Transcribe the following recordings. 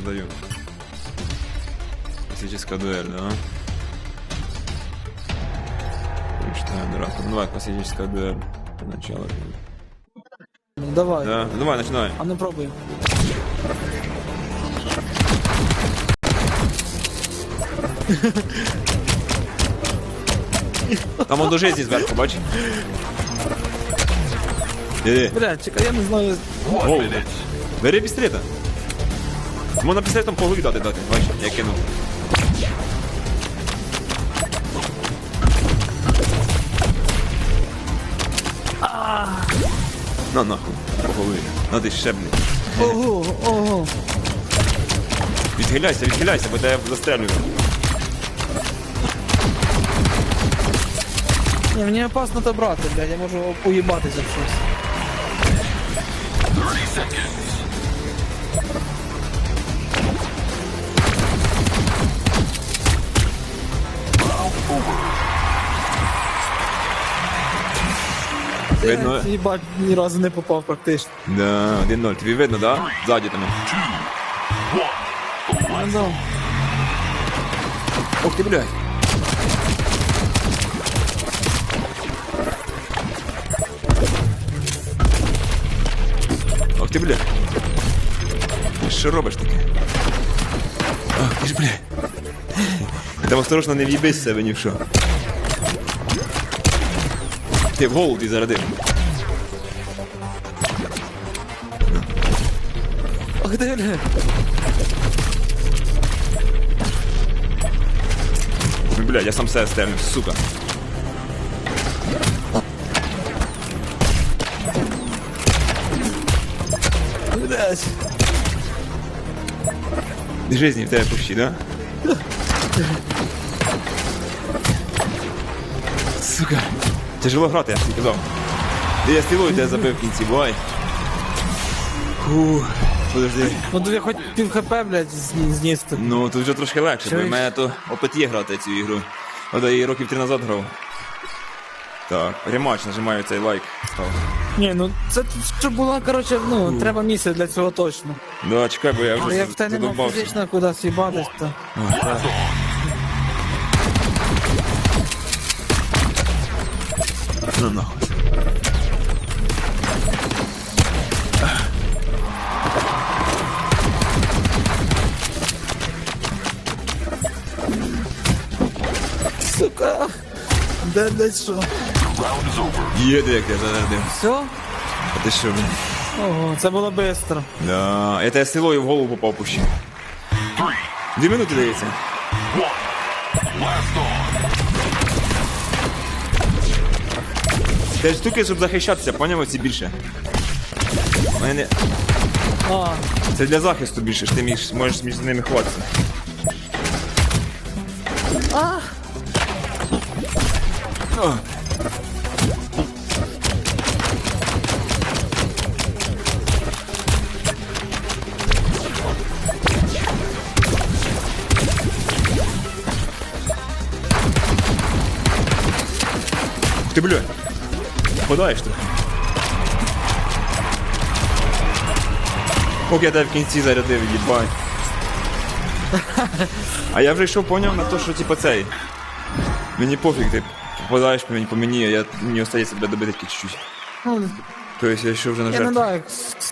создаю. Классическая дуэль, да? Мечтаю драку. Ну, давай, классическая дуэль. Для начала. Ну давай. Да, ну, давай, начинай. А ну пробуй. Там он до жизни зверху, бач? Бля, чекай, я не знаю. Бери пістолета. Можна пістолетом по голові дати дати. Бач, я кинув. На нахуй, по голові. На ти ще, блін. Ого, ого. Відхиляйся, відхиляйся, бо тебе застрелюю. Ні, мені опасно то брати, блядь, я можу уїбатися в щось. Видно? Їбать, ні разу не попав практично. Да, 1-0. Тобі видно, да? Ззаді там. Ну, да. Ух ти, блядь. Ох ти, блядь. Що робиш таке? Ах ти ж, блядь. Там осторожно не в'їбись з себе ні в що. Ти в голову ти зарадив. Ах блядь. Ну, блядь, я сам себе стерну, сука. Блядь. Жизни в тебе почти, да? Сука. Тяжело грати, я тобі казав. Я стрілою тебе забив в кінці, бувай. Фу. Подожди. Ну тобі хоч пів хп, блядь, зні- зністи. Ну, тут вже трошки легше, бо в Чуєш? мене то опит є грати цю ігру. От я її років три назад грав. Так, рематч, нажимаю цей лайк. Став. Ні, ну це тут щоб була, коротше, ну, треба місце для цього точно. Да, чекай, бо я Але вже як в тебе нема задовбався. фізично кудись їбатись, то. Ну нахуй. Сука. Де, де що? Їде, як я зарадив. Все? А ти що, блін? Ого, це було швидко. Да, это я стрелою в голову попав пущі. Дві минути дається. Це штуки, щоб захищатися, поняв ці більше. У Мене... А, Це для захисту більше, ж ти між, можеш між ними ховатися. а, О. Ух ти, Подаєш трохи. Ох, я тебе в кінці зарядив, їбать. А я вже йшов поняв на те, що типа цей. Мені пофіг, ти попадаєш по мені, по мені, а я, мені остається тебе добити тільки чуть-чуть. Тобто я йшов вже на я не жертву. знаю, як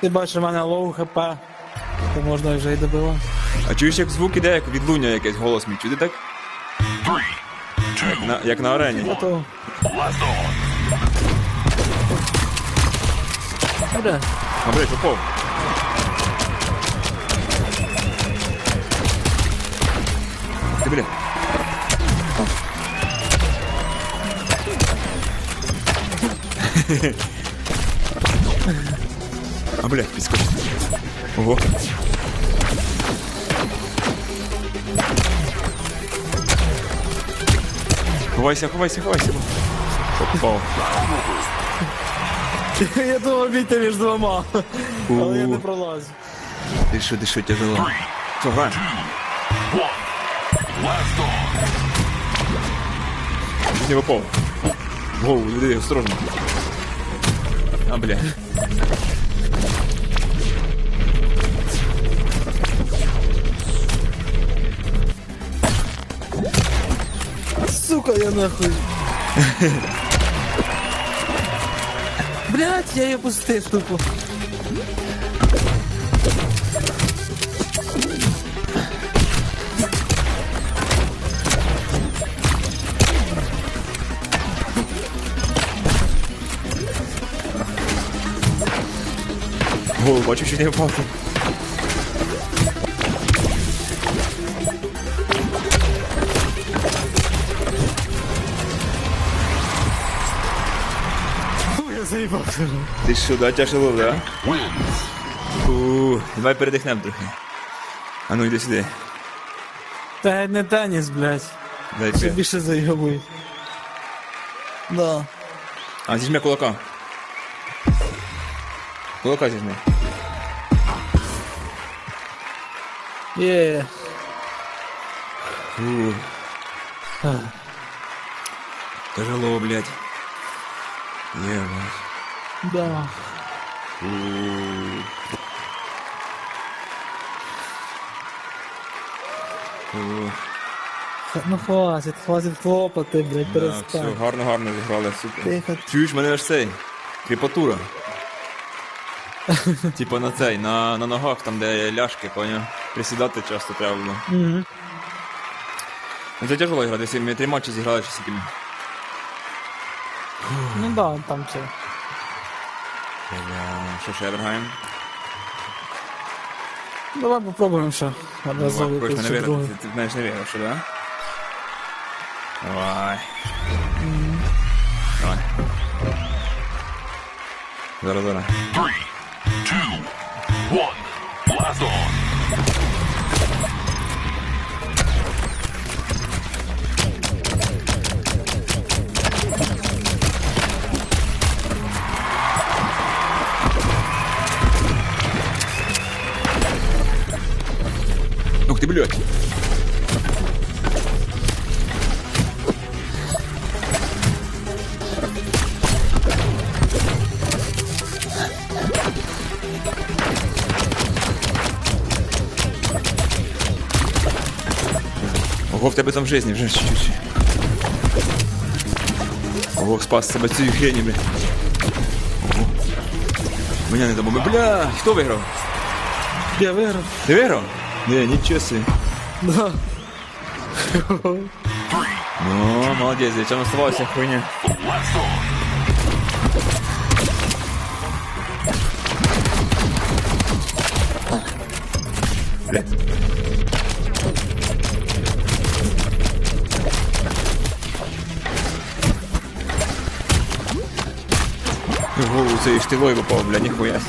ти бачиш, у мене лоу хп, то можна вже і добивати. А чуєш, як звук іде, як відлуння якесь, голос мій, чути так? Як на, як на арені. Готово. Ну да. А, блядь, упал. Ты, блядь. А, блядь, песком. Во. Хвайся, хвайся, хвайся. Попал. Я думав бійти між двома. Але я не пролазю. Дишу, дишу, тяжело. Цограй. Не випав. Воу, людей, осторожно. А, бля. Сука, я нахуй. Блять, я її пустив тупо. Бачу, що не впав. Фу, я. Ти що, да, тяжело, да? У, давай передихнемо трохи. А ну йди сюди. Та не теніс, блять. Дай Ще п'ять. більше заїбують. Да. А, зіжми кулака. Кулака зіжми. Є. Фу, тяжело, блядь. Єбать. Да. Ну хватит, хватит хлопати, блять, Да, все, перестань. гарно, гарно зіграли, супер. Тихо. Чуєш, мене аж цей. Кріпатура. Типа на цей, на, на ногах, там де ляшки, поняв. Присідати часто треба було. Угу. Ну це тяжело грати, ми три матчі зіграли чи скільки. Ну да, там це. Що ще граємо? Давай попробуємо ще. Разок Хочеш мене виграти? Ти, ти знаєш не виграв, що, да? Давай. Давай. Зараз, зараз. Three, two, one, Ух ти, блядь. Ого, в тебе там жизни вже чуть-чуть. Ого, спас себе цією хрені, бля. Ого. Мене не дамо. Бля, хто виграв? Я виграв. Ти виграв? Не, нічого собі. Да. Ну, молодець, для чого оставалася хуйня. Blast on. Бля. В голову цей штилой попав, бля, ніхуя.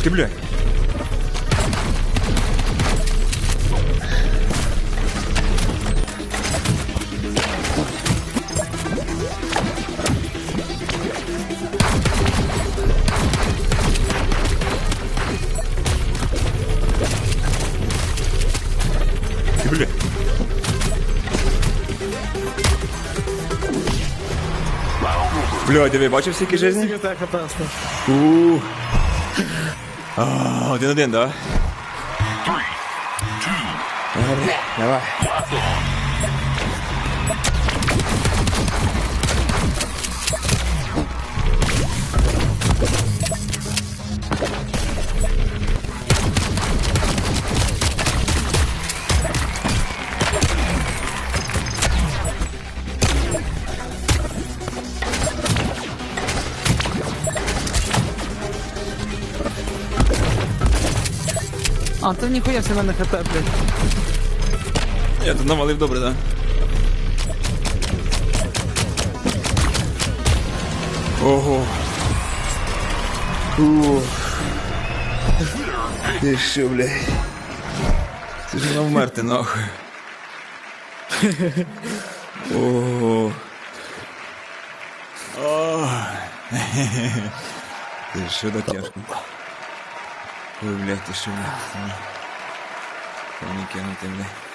собі. Ах ти, бля. Ти, бля. Бля, диви, бачив скільки жизни? Скільки так опасно. У. 啊点点点得。А, то ніхуя все мене хп, блядь. Я тут навалив добре, да? Ого. Ух. Ти що, блядь? Ти ж не вмерти, нахуй. Ого. О. Ти що да тяжко. hugleitt í sunni þannig að mikið hann dimmi